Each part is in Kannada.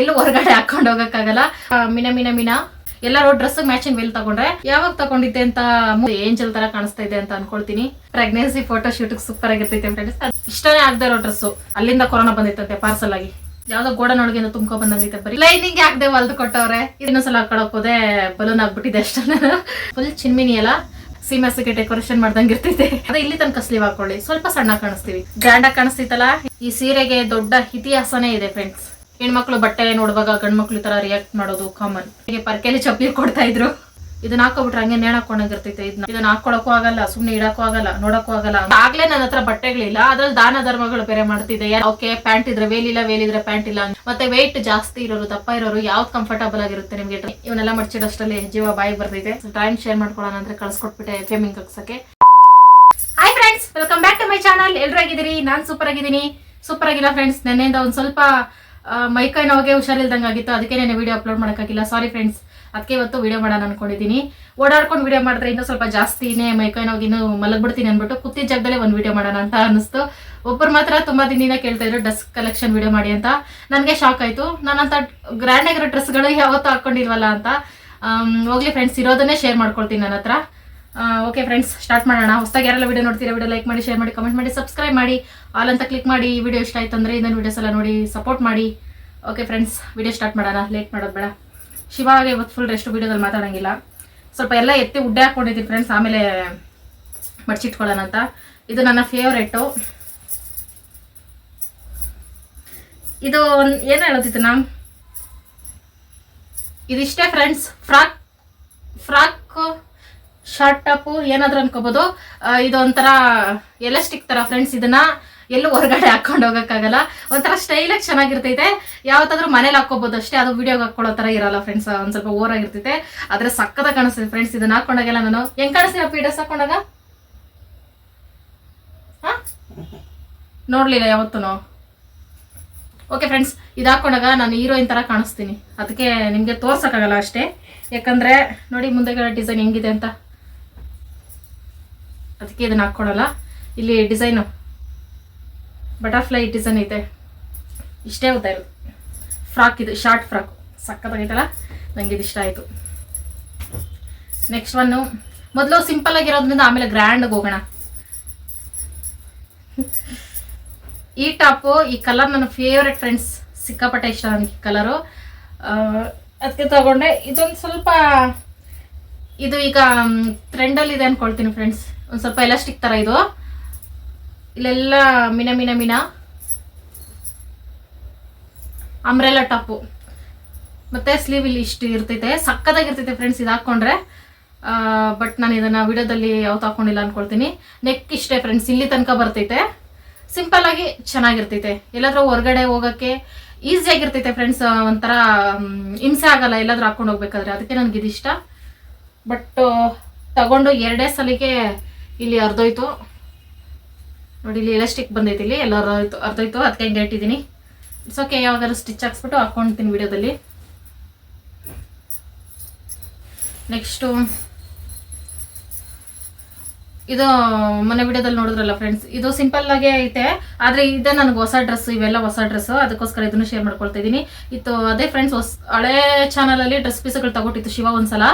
ಎಲ್ಲೂ ಹೊರಗಡೆ ಹಾಕೊಂಡು ಹೋಗಕ್ಕಾಗಲ್ಲ. ಮಿನ ಮಿನ ಮಿನ. ಎಲ್ಲರೂ ಡ್ರೆಸ್ ಮ್ಯಾಚಿಂಗ್ ವೆಲ್ ತಗೊಂಡ್ರೆ ಯಾವಾಗ ತಗೊಂಡಿದ್ದೆ ಅಂತ ಏಂಜಲ್ ತರ ಕಾಣಿಸ್ತಾ ಇದೆ ಅಂತ ಅನ್ಕೊಳ್ತೀನಿ. ಪ್ರೆಗ್ನೆನ್ಸಿ ಫೋಟೋ ಶೂಟ್ ಸೂಪರ್ ಆಗಿರ್ತೈತೆ ಫ್ರೆಂಡ್ಸ್ ಇಷ್ಟನೇ ಆಗದೆ ಇರೋ ಡ್ರೆಸ್ ಅಲ್ಲಿಂದ ಕೊರೋನಾ ಬಂದಿತ್ತಂತೆ ಪಾರ್ಸಲ್ ಆಗಿ. ಯಾವ್ದೋ ಗೋಡನೊಳಗೆ ತುಂಬ್ಕೊ ಬಂದಂಗೈತೆ ಬರೀ. ಲೈನಿಂಗ್ ಹಾಕ್ದೆ ಹೊಲ್ದು ಕೊಟ್ಟವ್ರೆ. ಇನ್ನೊಂದ್ಸಲ ಸಲ ಹೋದೆ ಬಲೂನ್ ಆಗ್ಬಿಟ್ಟಿದೆ ಅಷ್ಟೇ. ಫುಲ್ ಚಿನ್ಮಿನಿ ಎಲ್ಲ ಸೀಮಾಸಿಗೆ ಡೆಕೋರೇಷನ್ ಮಾಡ್ದಂಗೆ ಇರ್ತೈತೆ ಅದೇ ಇಲ್ಲಿ ತನಕ ಸ್ಲೀವ್ ಹಾಕೊಳ್ಳಿ. ಸ್ವಲ್ಪ ಸಣ್ಣ ಕಾಣಿಸ್ತೀವಿ. ಗ್ರ್ಯಾಂಡ್ ಆಗಿ ಕಾಣಿಸ್ತೈತಲ್ಲ ಈ ಸೀರೆಗೆ ದೊಡ್ಡ ಇತಿಹಾಸನೇ ಇದೆ ಫ್ರೆಂಡ್ಸ್ ಹೆಣ್ಮಕ್ಳು ಬಟ್ಟೆ ನೋಡುವಾಗ ಗಂಡ್ ಮಕ್ಳು ತರ ರಿಯಾಕ್ಟ್ ಮಾಡೋದು ಕಾಮನ್ ಹೀಗೆ ಪರ್ಕೆಲಿ ಚಪ್ಪಲಿ ಕೊಡ್ತಾ ಇದ್ರು. ಇದನ್ನ ಹಾಕೋಬಿಟ್ರೆ ಹಂಗೆ ನೇಣ ಹಾಕೊಂಡಂಗಿರ್ತೈತೆ ಇದನ್ನ ಇದನ್ನ ಹಾಕೊಳಕ್ಕೂ ಆಗಲ್ಲ, ಸುಮ್ನೆ ಇಡಕ್ಕೂ ಆಗಲ್ಲ, ನೋಡಕ್ಕೂ ಆಗಲ್ಲ. ಆಗ್ಲೇ ನನ್ನ ಹತ್ರ ಬಟ್ಟೆಗಳಿಲ್ಲ. ಅದ್ರಲ್ಲಿ ದಾನ ಧರ್ಮಗಳು ಬೇರೆ ಮಾಡ್ತಿದೆ. ಓಕೆ ಪ್ಯಾಂಟ್ ಇದ್ರೆ ವೇಲಿಲ್ಲ, ವೇಲಿದ್ರೆ ಪ್ಯಾಂಟ್ ಇಲ್ಲ ಮತ್ತೆ ವೆಯ್ಟ್ ಜಾಸ್ತಿ ಇರೋರು, ದಪ್ಪ ಇರೋರು ಯಾವ್ದು ಕಂಫರ್ಟಬಲ್ ಆಗಿರುತ್ತೆ ನಿಮ್ಗೆ? ಇವನ್ನೆಲ್ಲ ಮಡ್ಚಿಡೋಷ್ಟರಲ್ಲಿ ಜೀವ ಬಾಯಿ ಬರ್ತೈತೆ ಡ್ರಾಯಿಂಗ್ ಶೇರ್ ಮಾಡ್ಕೊಳ್ಳೋಣ ಅಂದ್ರೆ ಕಳ್ಸ್ಕೊಟ್ಬಿಟ್ಟೆ ಫೇಮಿಂಗ್ ಹಾಕ್ಸಕ್ಕೆ. Hi friends welcome back to my channel ಎಲ್ರು ಆಗಿದ್ದೀರಿ ನಾನ್ ಸೂಪರ್ ಆಗಿದ್ದೀನಿ. ಸೂಪರ್ ಆಗಿಲ್ಲ ಫ್ರೆಂಡ್ಸ್ ನೆನ್ನೆಯಿಂದ ಒಂದ್ ಸ್ವಲ್ಪ ಮೈಕೈ ನೋವಿಗೆ ಹುಷಾರಿಲ್ದಂಗೆ ಆಗಿತ್ತು. ಅದಕ್ಕೆ ನಾನು ವಿಡಿಯೋ ಅಪ್ಲೋಡ್ ಮಾಡೋಕ್ಕಾಗಿಲ್ಲ. ಸಾರಿ ಫ್ರೆಂಡ್ಸ್ ಅದಕ್ಕೆ ಇವತ್ತು ವಿಡಿಯೋ ಮಾಡೋಣ ಅನ್ಕೊಂಡಿದ್ದೀನಿ. ಓಡಾಡ್ಕೊಂಡು ವಿಡಿಯೋ ಮಾಡಿದ್ರೆ ಇನ್ನೂ ಸ್ವಲ್ಪ ಜಾಸ್ತಿನೇ ಮೈಕೈ ನೋವಿಗೆ ಇನ್ನೂ ಮಲಗ್ಬಿಡ್ತೀನಿ ಅಂದ್ಬಿಟ್ಟು ಕೂತಿದ್ದ ಜಾಗದಲ್ಲೇ ಒಂದು ವಿಡಿಯೋ ಮಾಡೋಣ ಅಂತ ಅನಿಸ್ತು ಒಬ್ಬರು ಮಾತ್ರ ತುಂಬಾ ದಿನದಿಂದ ಕೇಳ್ತಾ ಇದ್ರು ಡ್ರೆಸ್ ಕಲೆಕ್ಷನ್ ವಿಡಿಯೋ ಮಾಡಿ ಅಂತ. ನನಗೆ ಶಾಕ್ ಆಯ್ತು. ನಾನಂತ ಗ್ರ್ಯಾಂಡ್ ಆಗಿರೋ ಡ್ರೆಸ್ಗಳು ಯಾವತ್ತೂ ಹಾಕೊಂಡಿಲ್ವಲ್ಲ ಅಂತ. ಹೋಗ್ಲಿ ಫ್ರೆಂಡ್ಸ್ ಇರೋದನ್ನೇ ಶೇರ್ ಮಾಡ್ಕೊಳ್ತೀನಿ ನನ್ನ ಹತ್ರ. ಓಕೆ ಫ್ರೆಂಡ್ಸ್ ಸ್ಟಾರ್ಟ್ ಮಾಡೋಣ. ಹೊಸದಾಗಿ ಯಾರೆಲ್ಲ ವಿಡಿಯೋ ನೋಡ್ತೀರಾ ವಿಡಿಯೋ ಲೈಕ್ ಮಾಡಿ ಶೇರ್ ಮಾಡಿ ಕಮೆಂಟ್ ಮಾಡಿ ಸಬ್ಸ್ಕ್ರೈಬ್ ಮಾಡಿ. ಆಲ್ ಅಂತ ಕ್ಲಿಕ್ ಮಾಡಿ, ಈ ವಿಡಿಯೋ ಇಷ್ಟ ಆಯ್ತು ಅಂದರೆ ಇನ್ನೊಂದು ವಿಡಿಯೋಸ್ ಎಲ್ಲ ನೋಡಿ ಸಪೋರ್ಟ್ ಮಾಡಿ. ಓಕೆ ಫ್ರೆಂಡ್ಸ್ ವಿಡಿಯೋ ಸ್ಟಾರ್ಟ್ ಮಾಡೋಣ. ಲೇಟ್ ಮಾಡೋದು ಬೇಡ. ಶಿವಾಗೆ ಇವತ್ತು ಫುಲ್ ರೆಸ್ಟ್ ವೀಡಿಯೋದಲ್ಲಿ ಮಾತಾಡೋಂಗಿಲ್ಲ. ಸ್ವಲ್ಪ ಎಲ್ಲ ಎತ್ತಿ ಉಡ್ಡೆ ಹಾಕ್ಕೊಂಡಿದ್ದೀನಿ ಫ್ರೆಂಡ್ಸ್ ಆಮೇಲೆ ಮಡ್ಚಿಟ್ಕೊಳ್ಳೋಣ ಅಂತ. ಇದು ನನ್ನ ಫೇವ್ರೇಟು ಇದು ಏನು ಹೇಳೋದಿತ್ತು ನಾ ಇದಿಷ್ಟೇ friends frock frock short top ಏನಾದ್ರೂ ಅನ್ಕೋಬಹುದು ಆ, ಇದು ಒಂಥರ ಎಲಾಸ್ಟಿಕ್ ತರ ಫ್ರೆಂಡ್ಸ್ ಇದನ್ನ ಎಲ್ಲೂ ಹೊರಗಡೆ ಹಾಕೊಂಡು ಹೋಗೋಕ್ಕಾಗಲ್ಲ. ಒಂಥರ ಸ್ಟೈಲಾಗಿ ಚೆನ್ನಾಗಿರ್ತೈತೆ. ಯಾವತ್ತಾದ್ರೂ ಮನೇಲಿ ಹಾಕೋಬಹುದು ಅಷ್ಟೇ. ಅದು ವಿಡಿಯೋಗೆ ಹಾಕೊಳ್ಳೋ ತರ ಇರಲ್ಲ ಫ್ರೆಂಡ್ಸ್ ಒಂದ್ ಸ್ವಲ್ಪ ಓರ್ ಆಗಿರ್ತೈತೆ. ಆದ್ರೆ ಸಕ್ಕದ ಕಾಣಿಸ್ತೈತೆ ಫ್ರೆಂಡ್ಸ್ ಇದನ್ನ ಹಾಕೊಂಡಾಗೆಲ್ಲ ನಾನು. ಹೆಂಗ್ ಕಾಣಿಸ್ತೀನಿ ಡ್ರೆಸ್ ಹಾಕೊಂಡಾಗ? ನೋಡ್ಲಿಲ್ಲ ಯಾವತ್ತೂ ಓಕೆ ಫ್ರೆಂಡ್ಸ್ ಇದು ಹಾಕೊಂಡಾಗ ನಾನು ಹೀರೋಯಿನ್ ತರ ಕಾಣಿಸ್ತೀನಿ. ಅದಕ್ಕೆ ನಿಮಗೆ ತೋರ್ಸಕ್ಕಾಗಲ್ಲ ಅಷ್ಟೇ. ಯಾಕಂದ್ರೆ ನೋಡಿ ಮುಂದೆಗಳ ಡಿಸೈನ್ ಹೆಂಗಿದೆ ಅಂತ. ಅದಕ್ಕೆ ಇದನ್ನ ಹಾಕ್ಕೊಳಲ್ಲ ಇಲ್ಲಿ ಡಿಸೈನು ಬಟರ್ಫ್ಲೈ ಡಿಸೈನ್ ಐತೆ. ಇಷ್ಟೇ ಉದ್ದ ಇರೋದು. ಫ್ರಾಕ್ ಇದು ಶಾರ್ಟ್ ಫ್ರಾಕ್ ಸಕ್ಕತ್ತಾಗೈತಲ್ಲ ನನಗೆ ಇದು ಇಷ್ಟ ಆಯಿತು. ನೆಕ್ಸ್ಟ್ ಒನ್ನು ಮೊದಲು ಸಿಂಪಲ್ ಆಗಿರೋದ್ರಿಂದ ಆಮೇಲೆ ಗ್ರ್ಯಾಂಡ್ ಹೋಗೋಣ. ಈ ಟಾಪು ಈ ಕಲರ್ ನನ್ನ ಫೇವ್ರೆಟ್ ಫ್ರೆಂಡ್ಸ್ ಸಿಕ್ಕಾಪಟ್ಟೆ ಇಷ್ಟ ನನಗೆ ಈ ಕಲರು ಅದಕ್ಕೆ ತಗೊಂಡೆ. ಇದೊಂದು ಸ್ವಲ್ಪ, ಇದು ಈಗ ಟ್ರೆಂಡಲ್ಲಿದೆ ಅನ್ಕೊಳ್ತೀನಿ ಫ್ರೆಂಡ್ಸ್ ಒಂದು ಸ್ವಲ್ಪ ಎಲಾಸ್ಟಿಕ್ ಥರ ಇದು. ಇಲ್ಲೆಲ್ಲ ಮಿನ ಮಿನ ಮಿನ. ಅಂಬ್ರೆಲಾ ಟಾಪು ಮತ್ತೆ ಸ್ಲೀವ್ ಇಲ್ಲಿ ಇಷ್ಟು ಇರ್ತೈತೆ. ಸಕ್ಕದಾಗಿರ್ತೈತೆ ಫ್ರೆಂಡ್ಸ್ ಇದು ಹಾಕ್ಕೊಂಡ್ರೆ. ಬಟ್ ನಾನು ಇದನ್ನ ವಿಡಿಯೋದಲ್ಲಿ ಯಾವತ್ತು ಹಾಕೊಂಡಿಲ್ಲ ಅನ್ಕೊಳ್ತೀನಿ. ನೆಕ್ ಇಷ್ಟೇ ಫ್ರೆಂಡ್ಸ್ ಇಲ್ಲಿ ತನಕ ಬರ್ತೈತೆ. ಸಿಂಪಲ್ ಆಗಿ ಚೆನ್ನಾಗಿರ್ತೈತೆ. ಎಲ್ಲಾದರೂ ಹೊರಗಡೆ ಹೋಗಕ್ಕೆ ಈಸಿ ಆಗಿರ್ತೈತೆ ಫ್ರೆಂಡ್ಸ್ ಒಂಥರ ಹಿಂಸೆ ಆಗಲ್ಲ ಎಲ್ಲಾದರೂ ಹಾಕೊಂಡು ಹೋಗ್ಬೇಕಾದ್ರೆ. ಅದಕ್ಕೆ ನನಗೆ ಇದಿಷ್ಟ. ಬಟ್ ತಗೊಂಡು ಎರಡೇ ಸಲಿಗೆ ಇಲ್ಲಿ ಅರ್ಧೋಯ್ತು. ನೋಡಿ, ಇಲ್ಲಿ ಎಲಾಸ್ಟಿಕ್ ಬಂದೈತಿ ಇಲ್ಲಿ. ಎಲ್ಲ ಅರ್ಧೋಯ್ತು ಅರ್ಧೋಯ್ತು. ಅದಕ್ಕೆ ಹಿಂಗೆ ಇಟ್ಟಿದ್ದೀನಿ. ಇಟ್ಸ್ ಓಕೆ ಯಾವಾಗಾದ್ರು ಸ್ಟಿಚ್ ಹಾಕ್ಸ್ಬಿಟ್ಟು ಹಾಕ್ಕೊಳ್ತೀನಿ ವಿಡಿಯೋದಲ್ಲಿ. ನೆಕ್ಸ್ಟು ಇದು ಮನೆ ವಿಡಿಯೋದಲ್ಲಿ ನೋಡಿದ್ರಲ್ಲ ಫ್ರೆಂಡ್ಸ್ ಇದು ಸಿಂಪಲ್ ಆಗೇ ಐತೆ. ಆದ್ರೆ ಇದೆ ನನಗೆ ಹೊಸ ಡ್ರೆಸ್ ಇವೆಲ್ಲ ಹೊಸ ಡ್ರೆಸ್ ಅದಕ್ಕೋಸ್ಕರ ಇದನ್ನು ಶೇರ್ ಮಾಡ್ಕೊಳ್ತಾ ಇದ್ದೀನಿ. ಇತ್ತು ಅದೇ ಫ್ರೆಂಡ್ಸ್ ಹೊಸ ಹಳೆ ಚಾನಲಲ್ಲಿ ಡ್ರೆಸ್ ಪೀಸ್ಗಳು ತಗೊಟ್ಟಿತ್ತು ಶಿವ ಒಂದ್ಸಲ.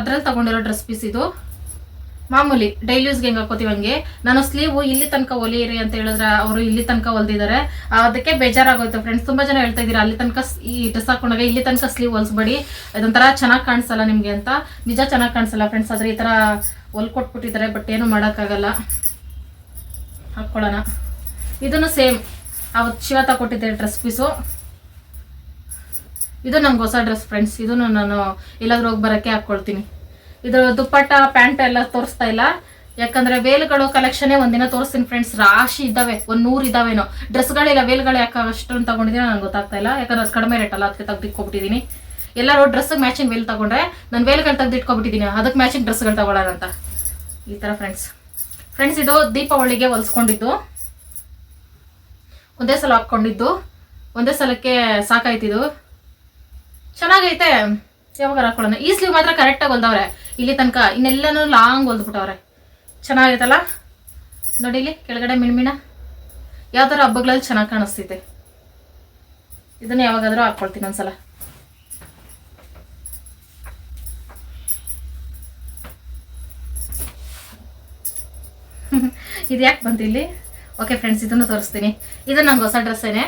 ಅದ್ರಲ್ಲಿ ತಗೊಂಡಿರೋ ಡ್ರೆಸ್ ಪೀಸ್ ಇದು. ಮಾಮೂಲಿ ಡೈಲಿ ಯೂಸ್ಗೆ ಹೆಂಗೆ ಹಾಕೋತೀವಿ ಹಂಗೆ? ನಾನು ಸ್ಲೀವ್ ಇಲ್ಲಿ ತನಕ ಹೊಲಿಯಿರಿ ಅಂತ ಹೇಳಿದ್ರೆ ಅವರು ಇಲ್ಲಿ ತನಕ ಹೊಲ್ದಿದ್ದಾರೆ ಅದಕ್ಕೆ ಬೇಜಾರಾಗೋಯ್ತು ಫ್ರೆಂಡ್ಸ್ ತುಂಬಾ ಜನ ಹೇಳ್ತಾ ಇದ್ದೀರಾ, ಅಲ್ಲಿ ತನಕ ಈ ಡ್ರೆಸ್ ಹಾಕೊಂಡಾಗ ಇಲ್ಲಿ ತನಕ ಸ್ಲೀವ್ ಹೊಲ್ಸ್ಬೇಡಿ. ಇದೊಂಥರ ಚೆನ್ನಾಗಿ ಕಾಣಿಸಲ್ಲ ನಿಮಗೆ ಅಂತ. ನಿಜ ಚೆನ್ನಾಗಿ ಕಾಣಿಸಲ್ಲ ಫ್ರೆಂಡ್ಸ್ ಆದ್ರೆ ಈ ಥರ ಹೊಲ್ಕೊಟ್ಬಿಟ್ಟಿದ್ದಾರೆ ಬಟ್ ಏನು ಮಾಡೋಕ್ಕಾಗಲ್ಲ. ಹಾಕ್ಕೊಳ್ಳೋಣ ಇದನ್ನು ಸೇಮ್ ಅವತ್ತು ಶಿವ ತಗೊಟ್ಟಿದ್ದೆ ಡ್ರೆಸ್ ಪೀಸು ಇದು ನಂಗೆ ಹೊಸ ಡ್ರೆಸ್ ಫ್ರೆಂಡ್ಸ್ ಇದನ್ನು ನಾನು ಎಲ್ಲಾದ್ರೂ ಹೋಗಿ ಬರೋಕ್ಕೆ ಹಾಕ್ಕೊಳ್ತೀನಿ ಇದು ದುಪ್ಪಟ್ಟ, ಪ್ಯಾಂಟ್ ಎಲ್ಲ ತೋರಿಸ್ತಾ ಇಲ್ಲ. ಯಾಕಂದ್ರೆ ವೇಲ್ಗಳು ಕಲೆಕ್ಷನ್ ಒಂದಿನ ತೋರಿಸ್ತೀನಿ ಫ್ರೆಂಡ್ಸ್ ರಾಶಿ ಇದ್ದಾವೆ, ಒಂದ್ ನೂರ್ ಇದಾವೇನೋ ಡ್ರೆಸ್ಗಳಿಲ್ಲ ವೇಲ್ಗಳು ಯಾಕೆ ಅಷ್ಟೊಂದು ತಗೊಂಡಿದ್ದೀನಿ ನಂಗೆ ಗೊತ್ತಾಗ್ತಾ ಇಲ್ಲ. ಯಾಕಂದ್ರೆ ಅದು ಕಡಿಮೆ ರೇಟ್ ಅಲ್ಲ, ಅದಕ್ಕೆ ತೆಗ್ದಿಟ್ಕೊಬಿಟ್ಟಿದ್ದೀನಿ ಎಲ್ಲರೂ ಡ್ರೆಸ್ ಮ್ಯಾಚಿಂಗ್ ವೇಲ್ ತಗೊಂಡ್ರೆ ನಾನು ವೇಲ್ಗಳು ತೆಗ್ದಿಟ್ಕೊಬಿಟ್ಟಿದ್ದೀನಿ ಅದಕ್ಕೆ ಮ್ಯಾಚಿಂಗ್ ಡ್ರೆಸ್ಗಳು ತಗೊಳ್ಳೋಣ ಅಂತ. ಈ ಥರ ಫ್ರೆಂಡ್ಸ್ ಫ್ರೆಂಡ್ಸ್ ಇದು ದೀಪಾವಳಿಗೆ ಹೊಲ್ಸ್ಕೊಂಡಿದ್ದು. ಒಂದೇ ಸಲ ಹಾಕ್ಕೊಂಡಿದ್ದು. ಒಂದೇ ಸಲಕ್ಕೆ ಸಾಕಾಯ್ತಿದು ಚೆನ್ನಾಗೈತೆ. ಯಾವಾಗ ಹಾಕೊಳ್ಳೋಣ? ಈ ಸ್ಲೀವ್ ಮಾತ್ರ ಕರೆಕ್ಟಾಗಿ ಹೊಲ್ದವ್ರೆ. ಇಲ್ಲಿ ತನಕ ಇನ್ನೆಲ್ಲನೂ ಲಾಂಗ್ ಹೊಲ್ದ್ಬಿಟ್ಟವ್ರೆ. ಚೆನ್ನಾಗೈತಲ್ಲ? ನೋಡಿ ಇಲ್ಲಿ ಕೆಳಗಡೆ ಮಿಣ್ಮಿಣ. ಯಾವ ಥರ ಹಬ್ಬಗಳಲ್ಲಿ ಚೆನ್ನಾಗಿ ಕಾಣಿಸ್ತೈತೆ ಇದನ್ನ ಯಾವಾಗಾದ್ರೂ ಹಾಕ್ಕೊಳ್ತೀನಿ ಒಂದ್ಸಲ. ಇದು ಯಾಕೆ ಬಂತು ಇಲ್ಲಿ? ಓಕೆ ಫ್ರೆಂಡ್ಸ್ ಇದನ್ನು ತೋರಿಸ್ತೀನಿ. ಇದು ನಂಗೆ ಹೊಸ ಡ್ರೆಸ್ಸೇನೆ.